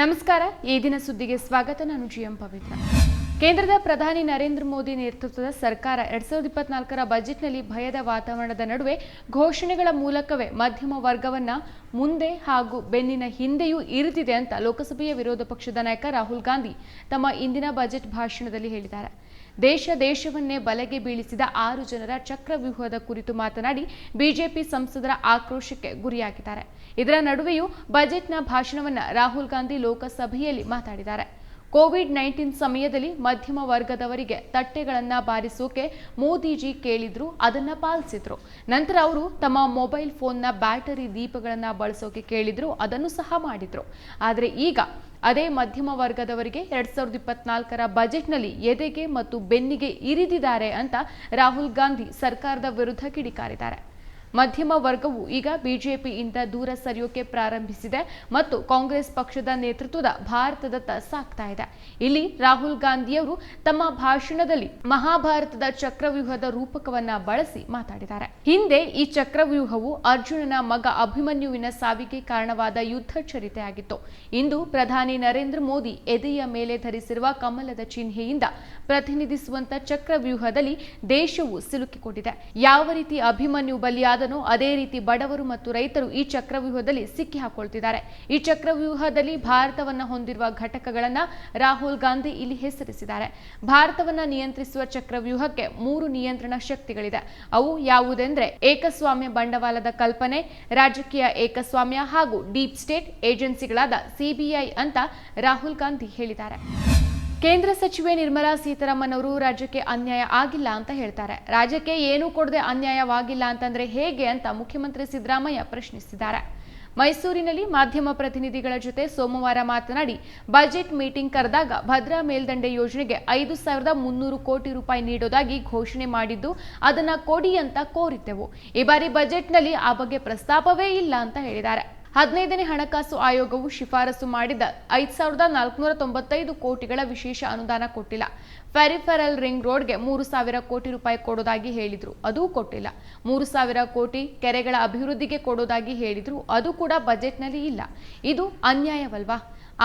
ನಮಸ್ಕಾರ, ಈ ದಿನ ಸುದ್ದಿಗೆ ಸ್ವಾಗತ. ನಾನು ಜಿಎಂ ಪವಿತ್ರ. ಕೇಂದ್ರದ ಪ್ರಧಾನಿ ನರೇಂದ್ರ ಮೋದಿ ನೇತೃತ್ವದ ಸರ್ಕಾರ ಎರಡ್ ಸಾವಿರದ ಇಪ್ಪತ್ನಾಲ್ಕರ ಬಜೆಟ್ನಲ್ಲಿ ಭಯದ ವಾತಾವರಣದ ನಡುವೆ ಘೋಷಣೆಗಳ ಮೂಲಕವೇ ಮಧ್ಯಮ ವರ್ಗವನ್ನ ಮುಂದೆ ಹಾಗೂ ಬೆನ್ನಿನ ಹಿಂದೆಯೂ ಇರಿದಿದೆ ಅಂತ ಲೋಕಸಭೆಯ ವಿರೋಧ ಪಕ್ಷದ ನಾಯಕ ರಾಹುಲ್ ಗಾಂಧಿ ತಮ್ಮ ಇಂದಿನ ಬಜೆಟ್ ಭಾಷಣದಲ್ಲಿ ಹೇಳಿದ್ದಾರೆ. ದೇಶ ದೇಶವನ್ನೇ ಬಲೆಗೆ ಬೀಳಿಸಿದ ಆರು ಜನರ ಚಕ್ರವ್ಯೂಹದ ಕುರಿತು ಮಾತನಾಡಿ ಬಿಜೆಪಿ ಸಂಸದರ ಆಕ್ರೋಶಕ್ಕೆ ಗುರಿಯಾಗಿದ್ದಾರೆ. ಇದರ ನಡುವೆಯೂ ಬಜೆಟ್ನ ಭಾಷಣವನ್ನ ರಾಹುಲ್ ಗಾಂಧಿ ಲೋಕಸಭೆಯಲ್ಲಿ ಮಾತಾಡಿದ್ದಾರೆ. ಕೋವಿಡ್ ನೈನ್ಟೀನ್ ಸಮಯದಲ್ಲಿ ಮಧ್ಯಮ ವರ್ಗದವರಿಗೆ ತಟ್ಟೆಗಳನ್ನು ಬಾರಿಸೋಕೆ ಮೋದಿಜಿ ಕೇಳಿದ್ರು, ಅದನ್ನ ಪಾಲಿಸಿದ್ರು. ನಂತರ ಅವರು ತಮ್ಮ ಮೊಬೈಲ್ ಫೋನ್ನ ಬ್ಯಾಟರಿ ದೀಪಗಳನ್ನು ಬಳಸೋಕೆ ಕೇಳಿದ್ರು, ಅದನ್ನು ಸಹ ಮಾಡಿದ್ರು. ಆದರೆ ಈಗ ಅದೇ ಮಧ್ಯಮ ವರ್ಗದವರಿಗೆ ಎರಡ್ ಸಾವಿರದ ಇಪ್ಪತ್ನಾಲ್ಕರ ಬಜೆಟ್ನಲ್ಲಿ ಎದೆಗೆ ಮತ್ತು ಬೆನ್ನಿಗೆ ಇರಿದಿದ್ದಾರೆ ಅಂತ ರಾಹುಲ್ ಗಾಂಧಿ ಸರ್ಕಾರದ ವಿರುದ್ಧ ಕಿಡಿಕಾರಿದ್ದಾರೆ. ಮಧ್ಯಮ ವರ್ಗವು ಈಗ ಬಿಜೆಪಿಯಿಂದ ದೂರ ಸರಿಯೋಕೆ ಪ್ರಾರಂಭಿಸಿದೆ ಮತ್ತು ಕಾಂಗ್ರೆಸ್ ಪಕ್ಷದ ನೇತೃತ್ವದ ಭಾರತದತ್ತ ಸಾಗ್ತಾ ಇದೆ. ಇಲ್ಲಿ ರಾಹುಲ್ ಗಾಂಧಿಯವರು ತಮ್ಮ ಭಾಷಣದಲ್ಲಿ ಮಹಾಭಾರತದ ಚಕ್ರವ್ಯೂಹದ ರೂಪಕವನ್ನ ಬಳಸಿ ಮಾತಾಡಿದ್ದಾರೆ. ಹಿಂದೆ ಈ ಚಕ್ರವ್ಯೂಹವು ಅರ್ಜುನನ ಮಗ ಅಭಿಮನ್ಯುವಿನ ಸಾವಿಗೆ ಕಾರಣವಾದ ಯುದ್ಧ ಚರಿತೆಯಾಗಿತ್ತು. ಇಂದು ಪ್ರಧಾನಿ ನರೇಂದ್ರ ಮೋದಿ ಎದೆಯ ಮೇಲೆ ಧರಿಸಿರುವ ಕಮಲದ ಚಿಹ್ನೆಯಿಂದ ಪ್ರತಿನಿಧಿಸುವಂತ ಚಕ್ರವ್ಯೂಹದಲ್ಲಿ ದೇಶವು ಸಿಲುಕಿಕೊಂಡಿದೆ. ಯಾವ ರೀತಿ ಅಭಿಮನ್ಯು ಬಲಿಯಾದನೋ ಅದೇ ರೀತಿ ಬಡವರು ಮತ್ತು ರೈತರು ಈ ಚಕ್ರವ್ಯೂಹದಲ್ಲಿ ಸಿಕ್ಕಿ ಹಾಕೊಳ್ತಿದ್ದಾರೆ ಈ ಚಕ್ರವ್ಯೂಹದಲ್ಲಿ ಭಾರತವನ್ನ ಹೊಂದಿರುವ ಘಟಕಗಳನ್ನ ರಾಹುಲ್ ಗಾಂಧಿ ಇಲ್ಲಿ ಹೆಸರಿಸಿದ್ದಾರೆ. ಭಾರತವನ್ನ ನಿಯಂತ್ರಿಸುವ ಚಕ್ರವ್ಯೂಹಕ್ಕೆ ಮೂರು ನಿಯಂತ್ರಣ ಶಕ್ತಿಗಳಿದೆ. ಅವು ಯಾವುದೆಂದ್ರೆ ಏಕಸ್ವಾಮ್ಯ ಬಂಡವಾಳದ ಕಲ್ಪನೆ, ರಾಜಕೀಯ ಏಕಸ್ವಾಮ್ಯ ಹಾಗೂ ಡೀಪ್ ಸ್ಟೇಟ್ ಏಜೆನ್ಸಿಗಳಾದ ಸಿಬಿಐ ಅಂತ ರಾಹುಲ್ ಗಾಂಧಿ ಹೇಳಿದ್ದಾರೆ. ಕೇಂದ್ರ ಸಚಿವೆ ನಿರ್ಮಲಾ ಸೀತಾರಾಮನ್ ಅವರು ರಾಜ್ಯಕ್ಕೆ ಅನ್ಯಾಯ ಆಗಿಲ್ಲ ಅಂತ ಹೇಳ್ತಾರೆ. ರಾಜ್ಯಕ್ಕೆ ಏನೂ ಕೊಡದೆ ಅನ್ಯಾಯವಾಗಿಲ್ಲ ಅಂತಂದ್ರೆ ಹೇಗೆ ಅಂತ ಮುಖ್ಯಮಂತ್ರಿ ಸಿದ್ದರಾಮಯ್ಯ ಪ್ರಶ್ನಿಸಿದ್ದಾರೆ. ಮೈಸೂರಿನಲ್ಲಿ ಮಾಧ್ಯಮ ಪ್ರತಿನಿಧಿಗಳ ಜೊತೆ ಸೋಮವಾರ ಮಾತನಾಡಿ, ಬಜೆಟ್ ಮೀಟಿಂಗ್ ಕರೆದಾಗ ಭದ್ರಾ ಮೇಲ್ದಂಡೆ ಯೋಜನೆಗೆ ಐದು ಸಾವಿರದ ಮುನ್ನೂರು ಕೋಟಿ ರೂಪಾಯಿ ನೀಡೋದಾಗಿ ಘೋಷಣೆ ಮಾಡಿದ್ದು, ಅದನ್ನ ಕೊಡಿ ಅಂತ ಕೋರಿದ್ದೆವು. ಈ ಬಾರಿ ಬಜೆಟ್ನಲ್ಲಿ ಆ ಬಗ್ಗೆ ಪ್ರಸ್ತಾಪವೇ ಇಲ್ಲ ಅಂತ ಹೇಳಿದ್ದಾರೆ. ಹದಿನೈದನೇ ಹಣಕಾಸು ಆಯೋಗವು ಶಿಫಾರಸು ಮಾಡಿದ ಐದು ಸಾವಿರದ ನಾಲ್ಕುನೂರ ತೊಂಬತ್ತೈದು ಕೋಟಿಗಳ ವಿಶೇಷ ಅನುದಾನ ಕೊಟ್ಟಿಲ್ಲ. ಫೆರಿಫೆರಲ್ ರಿಂಗ್ ರೋಡ್ಗೆ ಮೂರು ಸಾವಿರ ಕೋಟಿ ರೂಪಾಯಿ ಕೊಡೋದಾಗಿ ಹೇಳಿದ್ರು. ಅದೂ ಕೊಟ್ಟಿಲ್ಲ. ಮೂರು ಸಾವಿರ ಕೋಟಿ ಕೆರೆಗಳ ಅಭಿವೃದ್ಧಿಗೆ ಕೊಡೋದಾಗಿ ಹೇಳಿದ್ರು. ಅದು ಕೂಡ ಬಜೆಟ್ನಲ್ಲಿ ಇಲ್ಲ. ಇದು ಅನ್ಯಾಯವಲ್ವಾ?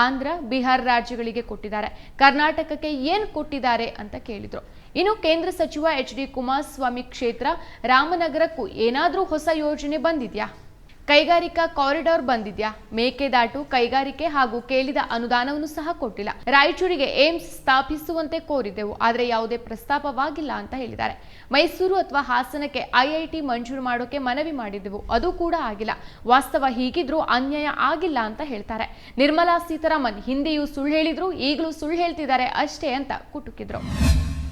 ಆಂಧ್ರ, ಬಿಹಾರ ರಾಜ್ಯಗಳಿಗೆ ಕೊಟ್ಟಿದ್ದಾರೆ. ಕರ್ನಾಟಕಕ್ಕೆ ಏನ್ ಕೊಟ್ಟಿದ್ದಾರೆ ಅಂತ ಕೇಳಿದ್ರು. ಇನ್ನು ಕೇಂದ್ರ ಸಚಿವ ಎಚ್ ಡಿ ಕುಮಾರಸ್ವಾಮಿ ಕ್ಷೇತ್ರ ರಾಮನಗರಕ್ಕೂ ಏನಾದರೂ ಹೊಸ ಯೋಜನೆ ಬಂದಿದ್ಯಾ? ಕೈಗಾರಿಕಾ ಕಾರಿಡಾರ್ ಬಂದಿದ್ಯಾ? ಮೇಕೆದಾಟು ಕೈಗಾರಿಕೆ ಹಾಗೂ ಕೇಳಿದ ಅನುದಾನವನ್ನು ಸಹ ಕೊಟ್ಟಿಲ್ಲ. ರಾಯಚೂರಿಗೆ ಏಮ್ಸ್ ಸ್ಥಾಪಿಸುವಂತೆ ಕೋರಿದ್ದೆವು, ಆದರೆ ಯಾವುದೇ ಪ್ರಸ್ತಾಪವಾಗಿಲ್ಲ ಅಂತ ಹೇಳಿದ್ದಾರೆ. ಮೈಸೂರು ಅಥವಾ ಹಾಸನಕ್ಕೆ ಐಐಟಿ ಮಂಜೂರು ಮಾಡೋಕೆ ಮನವಿ ಮಾಡಿದ್ದೆವು, ಅದು ಕೂಡ ಆಗಿಲ್ಲ. ವಾಸ್ತವ ಹೀಗಿದ್ರೂ ಅನ್ಯಾಯ ಆಗಿಲ್ಲ ಅಂತ ಹೇಳ್ತಾರೆ. ನಿರ್ಮಲಾ ಸೀತಾರಾಮನ್, ಹಿಂದೆಯೂ ಸುಳ್ಳು ಹೇಳಿದ್ರು, ಈಗಲೂ ಸುಳ್ಳು ಹೇಳ್ತಿದ್ದಾರೆ ಅಷ್ಟೇ ಅಂತ ಕುಟುಕಿದ್ರು.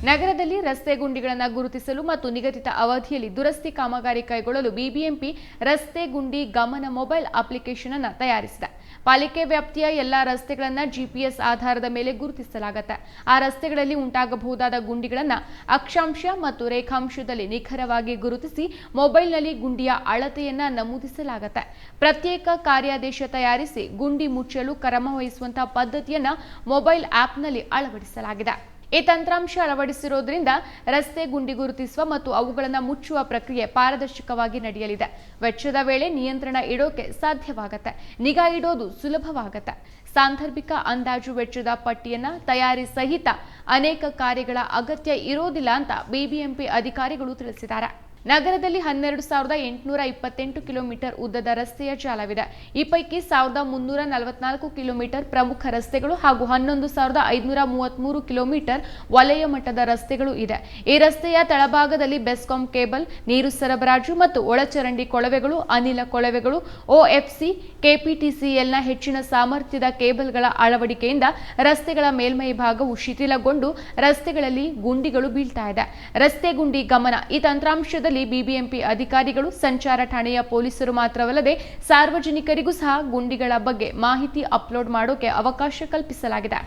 ನಗರದಲ್ಲಿ ರಸ್ತೆ ಗುಂಡಿಗಳನ್ನು ಗುರುತಿಸಲು ಮತ್ತು ನಿಗದಿತ ಅವಧಿಯಲ್ಲಿ ದುರಸ್ತಿ ಕಾಮಗಾರಿ ಕೈಗೊಳ್ಳಲು ಬಿಬಿಎಂಪಿ ರಸ್ತೆ ಗುಂಡಿ ಗಮನ ಮೊಬೈಲ್ ಅಪ್ಲಿಕೇಶನ್ ಅನ್ನು ತಯಾರಿಸಿದೆ. ಪಾಲಿಕೆ ವ್ಯಾಪ್ತಿಯ ಎಲ್ಲಾ ರಸ್ತೆಗಳನ್ನು ಜಿಪಿಎಸ್ ಆಧಾರದ ಮೇಲೆ ಗುರುತಿಸಲಾಗುತ್ತೆ. ಆ ರಸ್ತೆಗಳಲ್ಲಿ ಉಂಟಾಗಬಹುದಾದ ಗುಂಡಿಗಳನ್ನು ಅಕ್ಷಾಂಶ ಮತ್ತು ರೇಖಾಂಶದಲ್ಲಿ ನಿಖರವಾಗಿ ಗುರುತಿಸಿ ಮೊಬೈಲ್ನಲ್ಲಿ ಗುಂಡಿಯ ಅಳತೆಯನ್ನ ನಮೂದಿಸಲಾಗುತ್ತೆ. ಪ್ರತ್ಯೇಕ ಕಾರ್ಯಾದೇಶ ತಯಾರಿಸಿ ಗುಂಡಿ ಮುಚ್ಚಲು ಕ್ರಮ ವಹಿಸುವಂತಹ ಪದ್ಧತಿಯನ್ನು ಮೊಬೈಲ್ ಆಪ್ನಲ್ಲಿ ಅಳವಡಿಸಲಾಗಿದೆ. ಈ ತಂತ್ರಾಂಶ ಅಳವಡಿಸಿರೋದ್ರಿಂದ ರಸ್ತೆ ಗುಂಡಿ ಗುರುತಿಸುವ ಮತ್ತು ಅವುಗಳನ್ನು ಮುಚ್ಚುವ ಪ್ರಕ್ರಿಯೆ ಪಾರದರ್ಶಕವಾಗಿ ನಡೆಯಲಿದೆ. ವೆಚ್ಚದ ವೇಳೆ ನಿಯಂತ್ರಣ ಇಡೋಕೆ ಸಾಧ್ಯವಾಗತ್ತೆ. ನಿಗಾ ಇಡೋದು ಸುಲಭವಾಗತ್ತೆ. ಸಾಂದರ್ಭಿಕ ಅಂದಾಜು ವೆಚ್ಚದ ಪಟ್ಟಿಯನ್ನ ತಯಾರಿ ಸಹಿತ ಅನೇಕ ಕಾರ್ಯಗಳ ಅಗತ್ಯ ಇರೋದಿಲ್ಲ ಅಂತ ಬಿಬಿಎಂಪಿ ಅಧಿಕಾರಿಗಳು ತಿಳಿಸಿದ್ದಾರೆ. ನಗರದಲ್ಲಿ ಹನ್ನೆರಡು ಸಾವಿರದ ಎಂಟುನೂರ ಇಪ್ಪತ್ತೆಂಟು ಕಿಲೋಮೀಟರ್ ಉದ್ದದ ರಸ್ತೆಯ ಜಾಲವಿದೆ. ಈ ಪೈಕಿ ಸಾವಿರದ ಮುನ್ನೂರ ನಲವತ್ನಾಲ್ಕು ಕಿಲೋಮೀಟರ್ ಪ್ರಮುಖ ರಸ್ತೆಗಳು ಹಾಗೂ ಹನ್ನೊಂದು ಸಾವಿರದ ಐದುನೂರ ಮೂವತ್ಮೂರು ಕಿಲೋಮೀಟರ್ ವಲಯ ಮಟ್ಟದ ರಸ್ತೆಗಳು ಇದೆ. ಈ ರಸ್ತೆಯ ತಳಭಾಗದಲ್ಲಿ ಬೆಸ್ಕಾಂ ಕೇಬಲ್, ನೀರು ಸರಬರಾಜು ಮತ್ತು ಒಳಚರಂಡಿ ಕೊಳವೆಗಳು, ಅನಿಲ ಕೊಳವೆಗಳು ಒಎಫ್ಸಿ ಕೆಪಿಟಿಸಿಎಲ್ನ ಹೆಚ್ಚಿನ ಸಾಮರ್ಥ್ಯದ ಕೇಬಲ್ಗಳ ಅಳವಡಿಕೆಯಿಂದ ರಸ್ತೆಗಳ ಮೇಲ್ಮೈ ಭಾಗವು ಶಿಥಿಲಗೊಂಡು ರಸ್ತೆಗಳಲ್ಲಿ ಗುಂಡಿಗಳು ಬೀಳ್ತಾ ಇದೆ. ರಸ್ತೆ ಗುಂಡಿ ಗಮನ ಈ ತಂತ್ರಾಂಶದಲ್ಲಿ ಬಿಬಿಎಂಪಿ ಅಧಿಕಾರಿಗಳು, ಸಂಚಾರ ಠಾಣೆಯ ಪೊಲೀಸರು ಮಾತ್ರವಲ್ಲದೆ ಸಾರ್ವಜನಿಕರಿಗೂ ಸಹ ಗುಂಡಿಗಳ ಬಗ್ಗೆ ಮಾಹಿತಿ ಅಪ್ಲೋಡ್ ಮಾಡೋಕೆ ಅವಕಾಶ ಕಲ್ಪಿಸಲಾಗಿದೆ.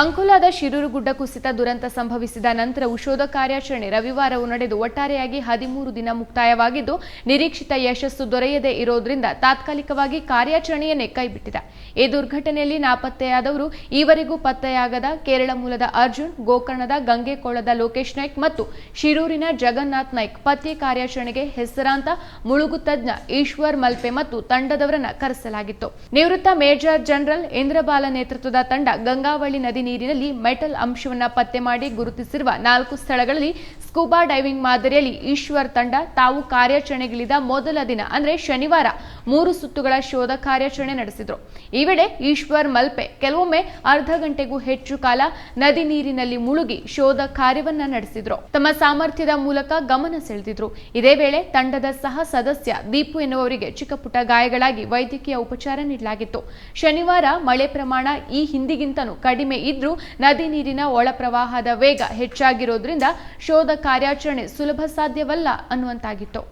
ಅಂಕೋಲಾದ ಶಿರೂರು ಗುಡ್ಡ ಕುಸಿತ ದುರಂತ ಸಂಭವಿಸಿದ ನಂತರವೂ ಶೋಧ ಕಾರ್ಯಾಚರಣೆ ರವಿವಾರವೂ ನಡೆದು ಒಟ್ಟಾರೆಯಾಗಿ ಹದಿಮೂರು ದಿನ ಮುಕ್ತಾಯವಾಗಿದ್ದು, ನಿರೀಕ್ಷಿತ ಯಶಸ್ಸು ದೊರೆಯದೇ ಇರೋದ್ರಿಂದ ತಾತ್ಕಾಲಿಕವಾಗಿ ಕಾರ್ಯಾಚರಣೆಯನ್ನೇ ಕೈಬಿಟ್ಟಿದೆ. ಈ ದುರ್ಘಟನೆಯಲ್ಲಿ ನಾಪತ್ತೆಯಾದವರು ಈವರೆಗೂ ಪತ್ತೆಯಾಗದ ಕೇರಳ ಮೂಲದ ಅರ್ಜುನ್, ಗೋಕರ್ಣದ ಗಂಗೆಕೋಳದ ಲೋಕೇಶ್ ನಾಯ್ಕ್ ಮತ್ತು ಶಿರೂರಿನ ಜಗನ್ನಾಥ್ ನಾಯ್ಕ್ ಪತ್ತೆ ಕಾರ್ಯಾಚರಣೆಗೆ ಹೆಸರಾಂತ ಮುಳುಗು ತಜ್ಞ ಈಶ್ವರ್ ಮಲ್ಪೆ ಮತ್ತು ತಂಡದವರನ್ನ ಕರೆಸಲಾಗಿತ್ತು. ನಿವೃತ್ತ ಮೇಜರ್ ಜನರಲ್ ಇಂದ್ರಬಾಲ ನೇತೃತ್ವದ ತಂಡ ಗಂಗಾವಳಿ ನದಿ ನೀರಿನಲ್ಲಿ ಮೆಟಲ್ ಅಂಶವನ್ನು ಪತ್ತೆ ಮಾಡಿ ಗುರುತಿಸಿರುವ ನಾಲ್ಕು ಸ್ಥಳಗಳಲ್ಲಿ ಸ್ಕೂಬಾ ಡೈವಿಂಗ್ ಮಾದರಿಯಲ್ಲಿ ಈಶ್ವರ್ ತಂಡ ತಾವು ಕಾರ್ಯಾಚರಣೆಗಿಳಿದ ಮೊದಲ ದಿನ, ಅಂದ್ರೆ ಶನಿವಾರ. ಮೂರು ಸುತ್ತುಗಳ ಶೋಧ ಕಾರ್ಯಾಚರಣೆ ನಡೆಸಿದರು. ಈ ವೇಳೆ ಈಶ್ವರ್ ಮಲ್ಪೆ ಕೆಲವೊಮ್ಮೆ ಅರ್ಧ ಗಂಟೆಗೂ ಹೆಚ್ಚು ಕಾಲ ನದಿ ನೀರಿನಲ್ಲಿ ಮುಳುಗಿ ಶೋಧ ಕಾರ್ಯವನ್ನ ನಡೆಸಿದ್ರು. ತಮ್ಮ ಸಾಮರ್ಥ್ಯದ ಮೂಲಕ ಗಮನ ಸೆಳೆದಿದ್ರು. ಇದೇ ವೇಳೆ ತಂಡದ ಸಹ ಸದಸ್ಯ ದೀಪು ಎನ್ನುವವರಿಗೆ ಚಿಕ್ಕಪುಟ್ಟ ಗಾಯಗಳಾಗಿ ವೈದ್ಯಕೀಯ ಉಪಚಾರ ನೀಡಲಾಗಿತ್ತು. ಶನಿವಾರ ಮಳೆ ಪ್ರಮಾಣ ಈ ಹಿಂದಿಗಿಂತನೂ ಕಡಿಮೆ ಇದ್ರೂ ನದಿ ನೀರಿನ ಒಳ ಪ್ರವಾಹದ ವೇಗ ಹೆಚ್ಚಾಗಿರೋದ್ರಿಂದ ಶೋಧ ಕಾರ್ಯಾಚರಣೆ ಸುಲಭ ಸಾಧ್ಯವಲ್ಲ ಅನ್ನುವಂತಾಗಿತ್ತು.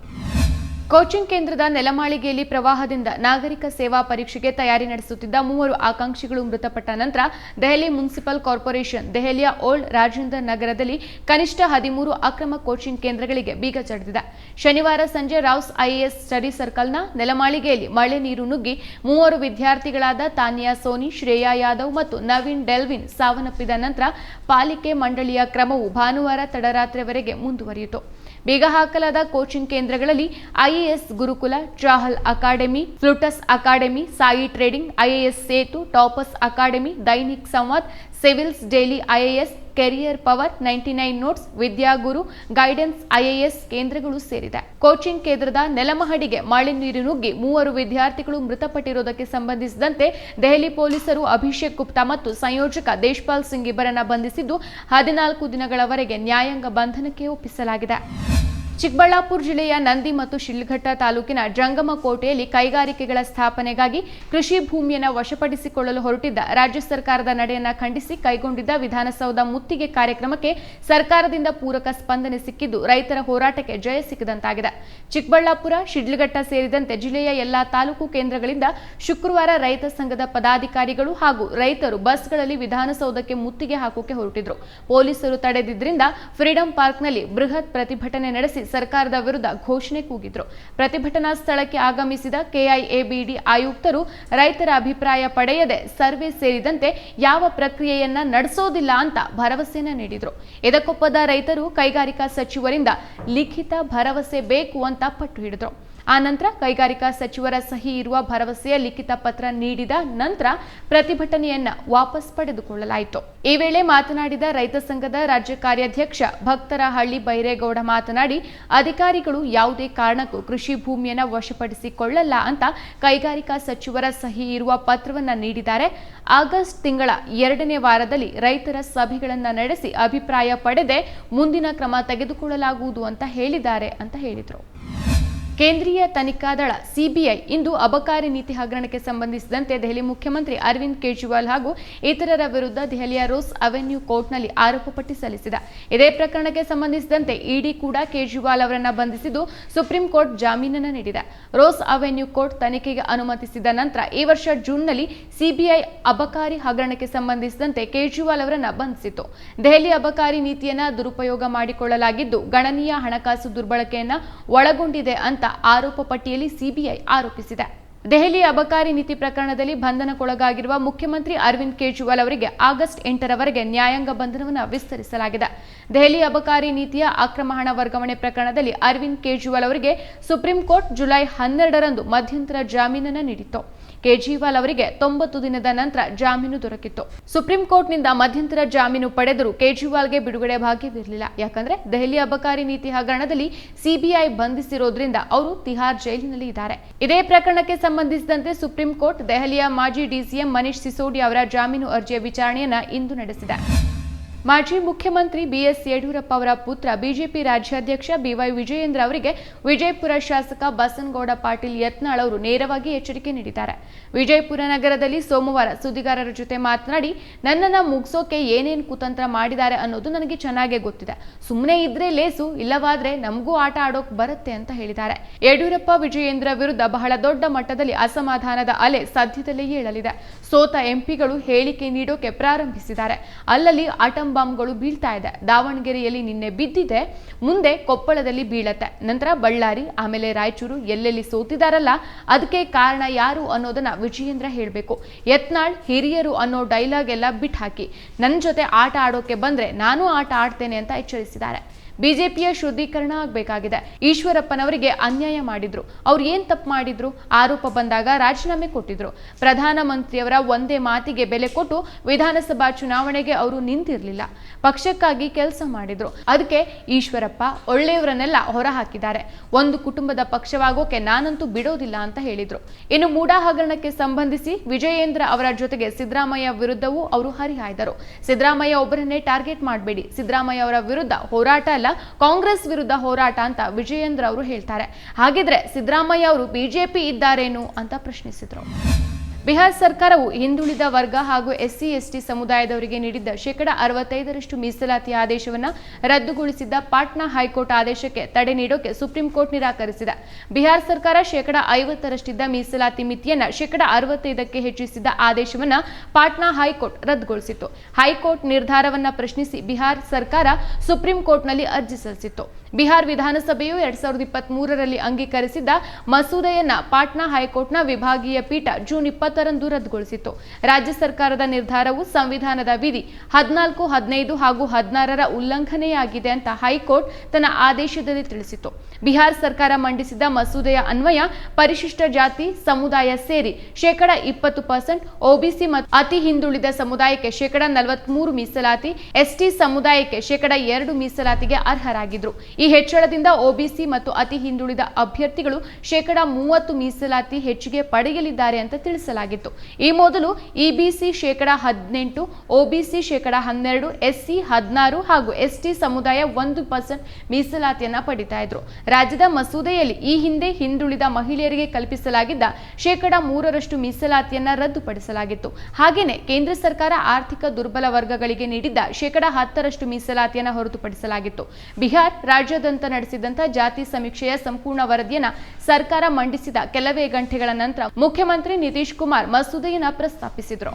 ಕೋಚಿಂಗ್ ಕೇಂದ್ರದ ನೆಲಮಾಳಿಗೆಯಲ್ಲಿ ಪ್ರವಾಹದಿಂದ ನಾಗರಿಕ ಸೇವಾ ಪರೀಕ್ಷೆಗೆ ತಯಾರಿ ನಡೆಸುತ್ತಿದ್ದ ಮೂವರು ಆಕಾಂಕ್ಷಿಗಳು ಮೃತಪಟ್ಟ ನಂತರ ದೆಹಲಿ ಮುನ್ಸಿಪಲ್ ಕಾರ್ಪೊರೇಷನ್, ದೆಹಲಿಯ ಓಲ್ಡ್ ರಾಜೇಂದ್ರ ನಗರದಲ್ಲಿ ಕನಿಷ್ಠ ಹದಿಮೂರು ಅಕ್ರಮ ಕೋಚಿಂಗ್ ಕೇಂದ್ರಗಳಿಗೆ ಬೀಗ ಜಡಿದಿದೆ ಶನಿವಾರ ಸಂಜೆ ರಾವ್ಸ್ ಐಎಎಸ್ ಸ್ಟಡಿ ಸರ್ಕಲ್ನ ನೆಲಮಾಳಿಗೆಯಲ್ಲಿ ಮಳೆ ನೀರು ನುಗ್ಗಿ ಮೂವರು ವಿದ್ಯಾರ್ಥಿಗಳಾದ ತಾನಿಯಾ ಸೋನಿ, ಶ್ರೇಯಾ ಯಾದವ್ ಮತ್ತು ನವೀನ್ ಡೆಲ್ವಿನ್ ಸಾವನ್ನಪ್ಪಿದ ನಂತರ ಪಾಲಿಕೆ ಮಂಡಳಿಯ ಕ್ರಮವು ಭಾನುವಾರ ತಡರಾತ್ರಿವರೆಗೆ ಮುಂದುವರಿಯಿತು. ಬೀಗ ಹಾಕಲಾದ ಕೋಚಿಂಗ್ ಕೇಂದ್ರಗಳಲ್ಲಿ IAS Gurukul Chahal academy, Plutus academy, Sai trading, IAS Setu, toppers academy, Dainik Samvad civils daily IAS career power, ninety nine notes Vidyaguru guidance IAS ಕೇಂದ್ರಗಳು ಸೇರಿದೆ. ಕೋಚಿಂಗ್ ಕೇಂದ್ರದ ನೆಲಮಹಡಿಗೆ ಮಳೆ ನೀರು ನುಗ್ಗಿ ಮೂವರು ವಿದ್ಯಾರ್ಥಿಗಳು ಮೃತಪಟ್ಟಿರುವುದಕ್ಕೆ ಸಂಬಂಧಿಸಿದಂತೆ ದೆಹಲಿ ಪೊಲೀಸರು ಅಭಿಷೇಕ್ ಗುಪ್ತಾ ಮತ್ತು ಸಂಯೋಜಕ ದೇಶ್ಪಾಲ್ ಸಿಂಗ್ ಇಬ್ಬರನ್ನ ಬಂಧಿಸಿದ್ದು ಹದಿನಾಲ್ಕು ದಿನಗಳವರೆಗೆ ನ್ಯಾಯಾಂಗ ಬಂಧನಕ್ಕೆ ಒಪ್ಪಿಸಲಾಗಿದೆ. ಚಿಕ್ಕಬಳ್ಳಾಪುರ ಜಿಲ್ಲೆಯ ನಂದಿ ಮತ್ತು ಶಿಲ್ಘಟ್ಟ ತಾಲೂಕಿನ ಜಂಗಮ ಕೋಟೆಯಲ್ಲಿ ಕೈಗಾರಿಕೆಗಳ ಸ್ಥಾಪನೆಗಾಗಿ ಕೃಷಿ ಭೂಮಿಯನ್ನು ವಶಪಡಿಸಿಕೊಳ್ಳಲು ಹೊರಟಿದ್ದ ರಾಜ್ಯ ಸರ್ಕಾರದ ನಡೆಯನ್ನ ಖಂಡಿಸಿ ಕೈಗೊಂಡಿದ್ದ ವಿಧಾನಸೌಧ ಮುತ್ತಿಗೆ ಕಾರ್ಯಕ್ರಮಕ್ಕೆ ಸರ್ಕಾರದಿಂದ ಪೂರಕ ಸ್ಪಂದನೆ ಸಿಕ್ಕಿದ್ದು ರೈತರ ಹೋರಾಟಕ್ಕೆ ಜಯ ಸಿಕ್ಕದಂತಾಗಿದೆ. ಚಿಕ್ಕಬಳ್ಳಾಪುರ, ಶಿಡ್ಲಘಟ್ಟ ಸೇರಿದಂತೆ ಜಿಲ್ಲೆಯ ಎಲ್ಲಾ ತಾಲೂಕು ಕೇಂದ್ರಗಳಿಂದ ಶುಕ್ರವಾರ ರೈತ ಸಂಘದ ಪದಾಧಿಕಾರಿಗಳು ಹಾಗೂ ರೈತರು ಬಸ್ಗಳಲ್ಲಿ ವಿಧಾನಸೌಧಕ್ಕೆ ಮುತ್ತಿಗೆ ಹಾಕೋಕೆ ಹೊರಟಿದ್ರು. ಪೊಲೀಸರು ತಡೆದಿದ್ದರಿಂದ ಫ್ರೀಡಂ ಪಾರ್ಕ್ನಲ್ಲಿ ಬೃಹತ್ ಪ್ರತಿಭಟನೆ ನಡೆಸಿ ಸರ್ಕಾರದ ವಿರುದ್ಧ ಘೋಷಣೆ ಕೂಗಿದ್ರು. ಪ್ರತಿಭಟನಾ ಸ್ಥಳಕ್ಕೆ ಆಗಮಿಸಿದ ಕೆಐಎಬಿಡಿ ಆಯುಕ್ತರು ರೈತರ ಅಭಿಪ್ರಾಯ ಪಡೆಯದೆ ಸರ್ವೆ ಸೇರಿದಂತೆ ಯಾವ ಪ್ರಕ್ರಿಯೆಯನ್ನ ನಡೆಸೋದಿಲ್ಲ ಅಂತ ಭರವಸೆಯನ್ನ ನೀಡಿದ್ರು. ಇದಕ್ಕೊಪ್ಪದ ರೈತರು ಕೈಗಾರಿಕಾ ಸಚಿವರಿಂದ ಲಿಖಿತ ಭರವಸೆ ಬೇಕು ಅಂತ ಪಟ್ಟು ಹಿಡಿದ್ರು. ಆ ನಂತರ ಕೈಗಾರಿಕಾ ಸಚಿವರ ಸಹಿ ಇರುವ ಭರವಸೆಯ ಲಿಖಿತ ಪತ್ರ ನೀಡಿದ ನಂತರ ಪ್ರತಿಭಟನೆಯನ್ನ ವಾಪಸ್ ಪಡೆದುಕೊಳ್ಳಲಾಯಿತು. ಈ ವೇಳೆ ಮಾತನಾಡಿದ ರೈತ ಸಂಘದ ರಾಜ್ಯ ಕಾರ್ಯಾಧ್ಯಕ್ಷ ಭಕ್ತರಹಳ್ಳಿ ಬೈರೇಗೌಡ ಮಾತನಾಡಿ, ಅಧಿಕಾರಿಗಳು ಯಾವುದೇ ಕಾರಣಕ್ಕೂ ಕೃಷಿ ಭೂಮಿಯನ್ನು ವಶಪಡಿಸಿಕೊಳ್ಳಲ್ಲ ಅಂತ ಕೈಗಾರಿಕಾ ಸಚಿವರ ಸಹಿ ಇರುವ ಪತ್ರವನ್ನ ನೀಡಿದ್ದಾರೆ. ಆಗಸ್ಟ್ ತಿಂಗಳ ಎರಡನೇ ವಾರದಲ್ಲಿ ರೈತರ ಸಭೆಗಳನ್ನು ನಡೆಸಿ ಅಭಿಪ್ರಾಯ ಪಡೆದೆ, ಮುಂದಿನ ಕ್ರಮ ತೆಗೆದುಕೊಳ್ಳಲಾಗುವುದು ಅಂತ ಹೇಳಿದ್ದಾರೆ ಅಂತ ಹೇಳಿದರು. ಕೇಂದ್ರೀಯ ತನಿಖಾ ದಳ ಸಿಬಿಐ ಇಂದು ಅಬಕಾರಿ ನೀತಿ ಹಗರಣಕ್ಕೆ ಸಂಬಂಧಿಸಿದಂತೆ ದೆಹಲಿ ಮುಖ್ಯಮಂತ್ರಿ ಅರವಿಂದ್ ಕೇಜ್ರಿವಾಲ್ ಹಾಗೂ ಇತರರ ವಿರುದ್ಧ ದೆಹಲಿಯ ರೋಸ್ ಅವೆನ್ಯೂ ಕೋರ್ಟ್ನಲ್ಲಿ ಆರೋಪ ಪಟ್ಟಿ ಸಲ್ಲಿಸಿದೆ. ಇದೇ ಪ್ರಕರಣಕ್ಕೆ ಸಂಬಂಧಿಸಿದಂತೆ ಇಡಿ ಕೂಡ ಕೇಜ್ರಿವಾಲ್ ಅವರನ್ನು ಬಂಧಿಸಿದ್ದು ಸುಪ್ರೀಂ ಕೋರ್ಟ್ ಜಾಮೀನನ್ನು ನೀಡಿದೆ. ರೋಸ್ ಅವೆನ್ಯೂ ಕೋರ್ಟ್ ತನಿಖೆಗೆ ಅನುಮತಿಸಿದ ನಂತರ ಈ ವರ್ಷ ಜೂನ್ನಲ್ಲಿ ಸಿಬಿಐ ಅಬಕಾರಿ ಹಗರಣಕ್ಕೆ ಸಂಬಂಧಿಸಿದಂತೆ ಕೇಜ್ರಿವಾಲ್ ಅವರನ್ನು ಬಂಧಿಸಿತು ದೆಹಲಿ ಅಬಕಾರಿ ನೀತಿಯನ್ನ ದುರುಪಯೋಗ ಮಾಡಿಕೊಳ್ಳಲಾಗಿದ್ದು ಗಣನೀಯ ಹಣಕಾಸು ದುರ್ಬಳಕೆಯನ್ನು ಒಳಗೊಂಡಿದೆ ಅಂತ ಆರೋಪ ಪಟ್ಟಿಯಲ್ಲಿ ಸಿಬಿಐ ಆರೋಪಿಸಿದೆ. ದೆಹಲಿ ಅಬಕಾರಿ ನೀತಿ ಪ್ರಕರಣದಲ್ಲಿ ಬಂಧನಕ್ಕೊಳಗಾಗಿರುವ ಮುಖ್ಯಮಂತ್ರಿ ಅರವಿಂದ್ ಕೇಜ್ರಿವಾಲ್ ಅವರಿಗೆ ಆಗಸ್ಟ್ ಎಂಟರವರೆಗೆ ನ್ಯಾಯಾಂಗ ಬಂಧನವನ್ನು ವಿಸ್ತರಿಸಲಾಗಿದೆ. ದೆಹಲಿ ಅಬಕಾರಿ ನೀತಿಯ ಅಕ್ರಮ ಹಣ ವರ್ಗಾವಣೆ ಪ್ರಕರಣದಲ್ಲಿ ಅರವಿಂದ್ ಕೇಜ್ರಿವಾಲ್ ಅವರಿಗೆ ಸುಪ್ರೀಂ ಕೋರ್ಟ್ ಜುಲೈ ಹನ್ನೆರಡರಂದು ಮಧ್ಯಂತರ ಜಾಮೀನನ್ನು ನೀಡಿತ್ತು. ಕೇಜ್ರಿವಾಲ್ ಅವರಿಗೆ ತೊಂಬತ್ತು ದಿನದ ನಂತರ ಜಾಮೀನು ದೊರಕಿತ್ತು. ಸುಪ್ರೀಂ ಕೋರ್ಟ್ನಿಂದ ಮಧ್ಯಂತರ ಜಾಮೀನು ಪಡೆದರೂ ಕೇಜ್ರಿವಾಲ್ಗೆ ಬಿಡುಗಡೆ ಭಾಗ್ಯವಿರಲಿಲ್ಲ. ಯಾಕಂದ್ರೆ ದೆಹಲಿ ಅಬಕಾರಿ ನೀತಿ ಹಗರಣದಲ್ಲಿ ಸಿಬಿಐ ಬಂಧಿಸಿರೋದ್ರಿಂದ ಅವರು ತಿಹಾರ್ ಜೈಲಿನಲ್ಲಿ ಇದ್ದಾರೆ. ಇದೇ ಪ್ರಕರಣಕ್ಕೆ ಸಂಬಂಧಿಸಿದಂತೆ ಸುಪ್ರೀಂ ಕೋರ್ಟ್ ದೆಹಲಿಯ ಮಾಜಿ ಡಿಸಿಎಂ ಮನೀಶ್ ಸಿಸೋಡಿ ಅವರ ಜಾಮೀನು ಅರ್ಜಿಯ ವಿಚಾರಣೆಯನ್ನ ಇಂದು ನಡೆಸಿದೆ. ಮಾಜಿ ಮುಖ್ಯಮಂತ್ರಿ ಬಿಎಸ್ ಯಡಿಯೂರಪ್ಪ ಅವರ ಪುತ್ರ ಬಿಜೆಪಿ ರಾಜ್ಯಾಧ್ಯಕ್ಷ ಬಿವೈ ವಿಜಯೇಂದ್ರ ಅವರಿಗೆ ವಿಜಯಪುರ ಶಾಸಕ ಬಸನಗೌಡ ಪಾಟೀಲ್ ಯತ್ನಾಳ್ ಅವರು ನೇರವಾಗಿ ಎಚ್ಚರಿಕೆ ನೀಡಿದ್ದಾರೆ. ವಿಜಯಪುರ ನಗರದಲ್ಲಿ ಸೋಮವಾರ ಸುದ್ದಿಗಾರರ ಜೊತೆ ಮಾತನಾಡಿ, ನನ್ನನ್ನು ಮುಗಿಸೋಕೆ ಏನೇನು ಕುತಂತ್ರ ಮಾಡಿದ್ದಾರೆ ಅನ್ನೋದು ನನಗೆ ಚೆನ್ನಾಗೇ ಗೊತ್ತಿದೆ. ಸುಮ್ಮನೆ ಇದ್ರೆ ಲೇಸು, ಇಲ್ಲವಾದ್ರೆ ನಮಗೂ ಆಟ ಆಡೋಕೆ ಬರುತ್ತೆ ಅಂತ ಹೇಳಿದ್ದಾರೆ. ಯಡಿಯೂರಪ್ಪ ವಿಜಯೇಂದ್ರ ವಿರುದ್ಧ ಬಹಳ ದೊಡ್ಡ ಮಟ್ಟದಲ್ಲಿ ಅಸಮಾಧಾನದ ಅಲೆ ಸದ್ಯದಲ್ಲೇ ಏಳಲಿದೆ. ಸೋತ ಎಂಪಿಗಳು ಹೇಳಿಕೆ ನೀಡೋಕೆ ಪ್ರಾರಂಭಿಸಿದ್ದಾರೆ. ಅಲ್ಲಲ್ಲಿ ಆಟಂ ಬಾಂಬ್ಗಳು ಬೀಳ್ತಾ ಇದೆ. ದಾವಣಗೆರೆಯಲ್ಲಿ ನಿನ್ನೆ ಬಿದ್ದಿದೆ. ಮುಂದೆ ಕೊಪ್ಪಳದಲ್ಲಿ ಬೀಳತ್ತೆ. ನಂತರ ಬಳ್ಳಾರಿ, ಆಮೇಲೆ ರಾಯಚೂರು ಎಲ್ಲೆಲ್ಲಿ ಸೋತಿದಾರಲ್ಲ, ಅದಕ್ಕೆ ಕಾರಣ ಯಾರು ಅನ್ನೋದನ್ನ ವಿಜಯೇಂದ್ರ ಹೇಳಬೇಕು. ಯತ್ನಾಳ್, ಹಿರಿಯರು ಅನ್ನೋ ಡೈಲಾಗ್ ಎಲ್ಲ ಬಿಟ್ಟು ಹಾಕಿ ನನ್ನ ಜೊತೆ ಆಟ ಆಡೋಕೆ ಬಂದ್ರೆ ನಾನು ಆಟ ಆಡ್ತೇನೆ ಅಂತ ಎಚ್ಚರಿಸಿದ್ದಾರೆ. ಬಿಜೆಪಿಯ ಶುದ್ಧೀಕರಣ ಆಗಬೇಕಾಗಿದೆ. ಈಶ್ವರಪ್ಪನವರಿಗೆ ಅನ್ಯಾಯ ಮಾಡಿದ್ರು. ಅವ್ರು ಏನ್ ತಪ್ಪು ಮಾಡಿದ್ರು? ಆರೋಪ ಬಂದಾಗ ರಾಜೀನಾಮೆ ಕೊಟ್ಟಿದ್ರು. ಪ್ರಧಾನಮಂತ್ರಿಯವರ ಒಂದೇ ಮಾತಿಗೆ ಬೆಲೆ ಕೊಟ್ಟು ವಿಧಾನಸಭಾ ಚುನಾವಣೆಗೆ ಅವರು ನಿಂತಿರ್ಲಿಲ್ಲ. ಪಕ್ಷಕ್ಕಾಗಿ ಕೆಲಸ ಮಾಡಿದ್ರು. ಅದಕ್ಕೆ ಈಶ್ವರಪ್ಪ ಒಳ್ಳೆಯವರನ್ನೆಲ್ಲ ಹೊರ ಹಾಕಿದ್ದಾರೆ ಒಂದು ಕುಟುಂಬದ ಪಕ್ಷವಾಗೋಕೆ ನಾನಂತೂ ಬಿಡೋದಿಲ್ಲ ಅಂತ ಹೇಳಿದ್ರು. ಇನ್ನು ಮೂಡಾ ಹಗರಣಕ್ಕೆ ಸಂಬಂಧಿಸಿ ವಿಜಯೇಂದ್ರ ಅವರ ಜೊತೆಗೆ ಸಿದ್ದರಾಮಯ್ಯ ವಿರುದ್ಧವೂ ಅವರು ಹರಿಹಾಯ್ದರು. ಸಿದ್ದರಾಮಯ್ಯ ಒಬ್ಬರನ್ನೇ ಟಾರ್ಗೆಟ್ ಮಾಡಬೇಡಿ. ಸಿದ್ದರಾಮಯ್ಯ ಅವರ ವಿರುದ್ಧ ಹೋರಾಟ ಅಲ್ಲ, ಕಾಂಗ್ರೆಸ್ ವಿರುದ್ಧ ಹೋರಾಟ ಅಂತ ವಿಜಯೇಂದ್ರ ಅವರು ಹೇಳ್ತಾರೆ. ಹಾಗಿದ್ರೆ ಸಿದ್ದರಾಮಯ್ಯ ಅವರು ಬಿಜೆಪಿ ಇದ್ದಾರೇನು ಅಂತ ಪ್ರಶ್ನಿಸಿದ್ರು. ಬಿಹಾರ್ ಸರ್ಕಾರವು ಹಿಂದುಳಿದ ವರ್ಗ ಹಾಗೂ ಎಸ್ಸಿ, ಎಸ್ಟಿ ಸಮುದಾಯದವರಿಗೆ ನೀಡಿದ್ದ ಶೇಕಡ ಅರವತ್ತೈದರಷ್ಟು ಮೀಸಲಾತಿ ಆದೇಶವನ್ನು ರದ್ದುಗೊಳಿಸಿದ್ದ ಪಾಟ್ನಾ ಹೈಕೋರ್ಟ್ ಆದೇಶಕ್ಕೆ ತಡೆ ನೀಡೋಕೆ ಸುಪ್ರೀಂ ಕೋರ್ಟ್ ನಿರಾಕರಿಸಿದೆ. ಬಿಹಾರ್ ಸರ್ಕಾರ ಶೇಕಡ ಐವತ್ತರಷ್ಟಿದ್ದ ಮೀಸಲಾತಿ ಮಿತಿಯನ್ನ ಶೇಕಡ ಅರವತ್ತೈದಕ್ಕೆ ಹೆಚ್ಚಿಸಿದ್ದ ಆದೇಶವನ್ನ ಪಾಟ್ನಾ ಹೈಕೋರ್ಟ್ ರದ್ದುಗೊಳಿಸಿತ್ತು. ಹೈಕೋರ್ಟ್ ನಿರ್ಧಾರವನ್ನ ಪ್ರಶ್ನಿಸಿ ಬಿಹಾರ್ ಸರ್ಕಾರ ಸುಪ್ರೀಂ ಕೋರ್ಟ್ನಲ್ಲಿ ಅರ್ಜಿ ಸಲ್ಲಿಸಿತ್ತು. ಬಿಹಾರ್ ವಿಧಾನಸಭೆಯು ಎರಡ್ ಸಾವಿರದ ಇಪ್ಪತ್ತ್ ಮೂರರಲ್ಲಿ ಅಂಗೀಕರಿಸಿದ್ದ ಮಸೂದೆಯನ್ನ ಪಾಟ್ನಾ ಹೈಕೋರ್ಟ್ನ ವಿಭಾಗೀಯ ಪೀಠ ಜೂನ್ ಇಪ್ಪತ್ತರಂದು ರದ್ದುಗೊಳಿಸಿತ್ತು. ರಾಜ್ಯ ಸರ್ಕಾರದ ನಿರ್ಧಾರವು ಸಂವಿಧಾನದ ವಿಧಿ ಹದಿನಾಲ್ಕು, ಹದಿನೈದು ಹಾಗೂ ಹದಿನಾರರ ಉಲ್ಲಂಘನೆಯಾಗಿದೆ ಅಂತ ಹೈಕೋರ್ಟ್ ತನ್ನ ಆದೇಶದಲ್ಲಿ ತಿಳಿಸಿತು ಬಿಹಾರ್ ಸರ್ಕಾರ ಮಂಡಿಸಿದ ಮಸೂದೆಯ ಅನ್ವಯ ಪರಿಶಿಷ್ಟ ಜಾತಿ ಸಮುದಾಯ ಸೇರಿ ಶೇಕಡ ಇಪ್ಪತ್ತು ಪರ್ಸೆಂಟ್ ಒಬಿಸಿ ಮತ್ತು ಅತಿ ಹಿಂದುಳಿದ ಸಮುದಾಯಕ್ಕೆ ಶೇಕಡ ನಲವತ್ಮೂರು ಮೀಸಲಾತಿ, ಎಸ್ಟಿ ಸಮುದಾಯಕ್ಕೆ ಶೇಕಡ ಎರಡು ಮೀಸಲಾತಿಗೆ ಅರ್ಹರಾಗಿದ್ರು. ಈ ಹೆಚ್ಚಳದಿಂದ ಒಬಿಸಿ ಮತ್ತು ಅತಿ ಹಿಂದುಳಿದ ಅಭ್ಯರ್ಥಿಗಳು ಶೇಕಡ ಮೂವತ್ತು ಮೀಸಲಾತಿ ಹೆಚ್ಚಿಗೆ ಪಡೆಯಲಿದ್ದಾರೆ ಅಂತ ತಿಳಿಸಲಾಗಿತ್ತು. ಈ ಮೊದಲು ಇಬಿಸಿ ಶೇಕಡ ಹದಿನೆಂಟು, ಒಬಿಸಿ ಶೇಕಡ ಹನ್ನೆರಡು, ಎಸ್ಸಿ ಹದಿನಾರು ಹಾಗೂ ಎಸ್ಟಿ ಸಮುದಾಯ ಒಂದು ಪರ್ಸೆಂಟ್ ಮೀಸಲಾತಿಯನ್ನ ಪಡಿತಾ ಇದ್ರು. ರಾಜ್ಯದ ಮಸೂದೆಯಲ್ಲಿ ಈ ಹಿಂದೆ ಹಿಂದುಳಿದ ಮಹಿಳೆಯರಿಗೆ ಕಲ್ಪಿಸಲಾಗಿದ್ದ ಶೇಕಡ ಮೂರರಷ್ಟು ಮೀಸಲಾತಿಯನ್ನ ರದ್ದುಪಡಿಸಲಾಗಿತ್ತು. ಹಾಗೇನೆ ಕೇಂದ್ರ ಸರ್ಕಾರ ಆರ್ಥಿಕ ದುರ್ಬಲ ವರ್ಗಗಳಿಗೆ ನೀಡಿದ್ದ ಶೇಕಡ ಹತ್ತರಷ್ಟು ಮೀಸಲಾತಿಯನ್ನು ಹೊರತುಪಡಿಸಲಾಗಿತ್ತು. ಬಿಹಾರ್ ರಾಜ್ಯಾದ್ಯಂತ ನಡೆಸಿದಂಥ ಜಾತಿ ಸಮೀಕ್ಷೆಯ ಸಂಪೂರ್ಣ ವರದಿಯನ್ನ ಸರ್ಕಾರ ಮಂಡಿಸಿದ ಕೆಲವೇ ಗಂಟೆಗಳ ನಂತರ ಮುಖ್ಯಮಂತ್ರಿ ನಿತೀಶ್ ಕುಮಾರ್ ಮಸೂದೆಯನ್ನ ಪ್ರಸ್ತಾಪಿಸಿದರು.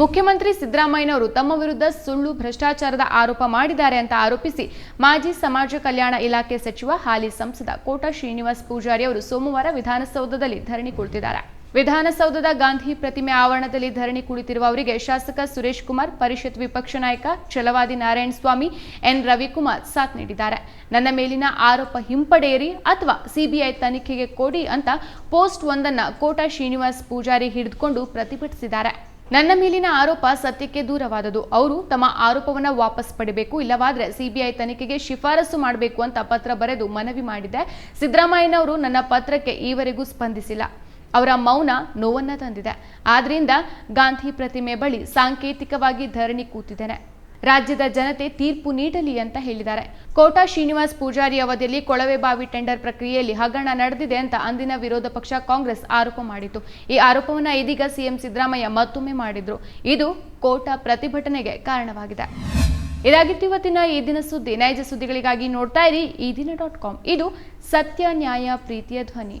ಮುಖ್ಯಮಂತ್ರಿ ಸಿದ್ದರಾಮಯ್ಯನವರು ತಮ್ಮ ವಿರುದ್ಧ ಸುಳ್ಳು ಭ್ರಷ್ಟಾಚಾರದ ಆರೋಪ ಮಾಡಿದ್ದಾರೆ ಅಂತ ಆರೋಪಿಸಿ ಮಾಜಿ ಸಮಾಜ ಕಲ್ಯಾಣ ಇಲಾಖೆ ಸಚಿವ, ಹಾಲಿ ಸಂಸದ ಕೋಟ ಶ್ರೀನಿವಾಸ್ ಪೂಜಾರಿ ಅವರು ಸೋಮವಾರ ವಿಧಾನಸೌಧದಲ್ಲಿ ಧರಣಿ ಕುಳಿತಿದ್ದಾರೆ. ವಿಧಾನಸೌಧದ ಗಾಂಧಿ ಪ್ರತಿಮೆ ಆವರಣದಲ್ಲಿ ಧರಣಿ ಕುಳಿತಿರುವ ಅವರಿಗೆ ಶಾಸಕ ಸುರೇಶ್ ಕುಮಾರ್, ಪರಿಷತ್ ವಿಪಕ್ಷ ನಾಯಕ ಛಲವಾದಿ ನಾರಾಯಣ ಸ್ವಾಮಿ, ಎನ್. ರವಿಕುಮಾರ್ ಸಾಥ್ ನೀಡಿದ್ದಾರೆ. ನನ್ನ ಮೇಲಿನ ಆರೋಪ ಹಿಂಪಡೆಯಿರಿ ಅಥವಾ ಸಿಬಿಐ ತನಿಖೆಗೆ ಕೊಡಿ ಅಂತ ಪೋಸ್ಟ್ ಒಂದನ್ನ ಕೋಟ ಶ್ರೀನಿವಾಸ್ ಪೂಜಾರಿ ಹಿಡಿದುಕೊಂಡು ಪ್ರತಿಭಟಿಸಿದ್ದಾರೆ. ನನ್ನ ಮೇಲಿನ ಆರೋಪ ಸತ್ಯಕ್ಕೆ ದೂರವಾದದು ಅವರು ತಮ್ಮ ಆರೋಪವನ್ನು ವಾಪಸ್ ಪಡಿಬೇಕು, ಇಲ್ಲವಾದ್ರೆ ಸಿಬಿಐ ತನಿಖೆಗೆ ಶಿಫಾರಸು ಮಾಡಬೇಕು ಅಂತ ಪತ್ರ ಬರೆದು ಮನವಿ ಮಾಡಿದೆ. ಸಿದ್ದರಾಮಯ್ಯನವರು ನನ್ನ ಪತ್ರಕ್ಕೆ ಈವರೆಗೂ ಸ್ಪಂದಿಸಿಲ್ಲ. ಅವರ ಮೌನ ನೋವನ್ನ ತಂದಿದೆ. ಆದ್ರಿಂದ ಗಾಂಧಿ ಪ್ರತಿಮೆ ಬಳಿ ಸಾಂಕೇತಿಕವಾಗಿ ಧರಣಿ ಕೂತಿದ್ದೇನೆ. ರಾಜ್ಯದ ಜನತೆ ತೀರ್ಪು ನೀಡಲಿ ಅಂತ ಹೇಳಿದ್ದಾರೆ. ಕೋಟಾ ಶ್ರೀನಿವಾಸ್ ಪೂಜಾರಿ ಅವಧಿಯಲ್ಲಿ ಕೊಳವೆ ಬಾವಿ ಟೆಂಡರ್ ಪ್ರಕ್ರಿಯೆಯಲ್ಲಿ ಹಗರಣ ನಡೆದಿದೆ ಅಂತ ಅಂದಿನ ವಿರೋಧ ಪಕ್ಷ ಕಾಂಗ್ರೆಸ್ ಆರೋಪ ಮಾಡಿತ್ತು. ಈ ಆರೋಪವನ್ನು ಇದೀಗ ಸಿಎಂ ಸಿದ್ದರಾಮಯ್ಯ ಮತ್ತೊಮ್ಮೆ ಮಾಡಿದ್ರು. ಇದು ಕೋಟಾ ಪ್ರತಿಭಟನೆಗೆ ಕಾರಣವಾಗಿದೆ. ಇದಾಗಿತ್ತು ಇವತ್ತಿನ ಈ ದಿನ ಸುದ್ದಿ. ನೈಜ ಸುದ್ದಿಗಳಿಗಾಗಿ ನೋಡ್ತಾ ಇರಿ. ಈ ದಿನ ಡಾಟ್ ಕಾಮ್. ಇದು ಸತ್ಯ ನ್ಯಾಯ ಪ್ರೀತಿಯ ಧ್ವನಿ.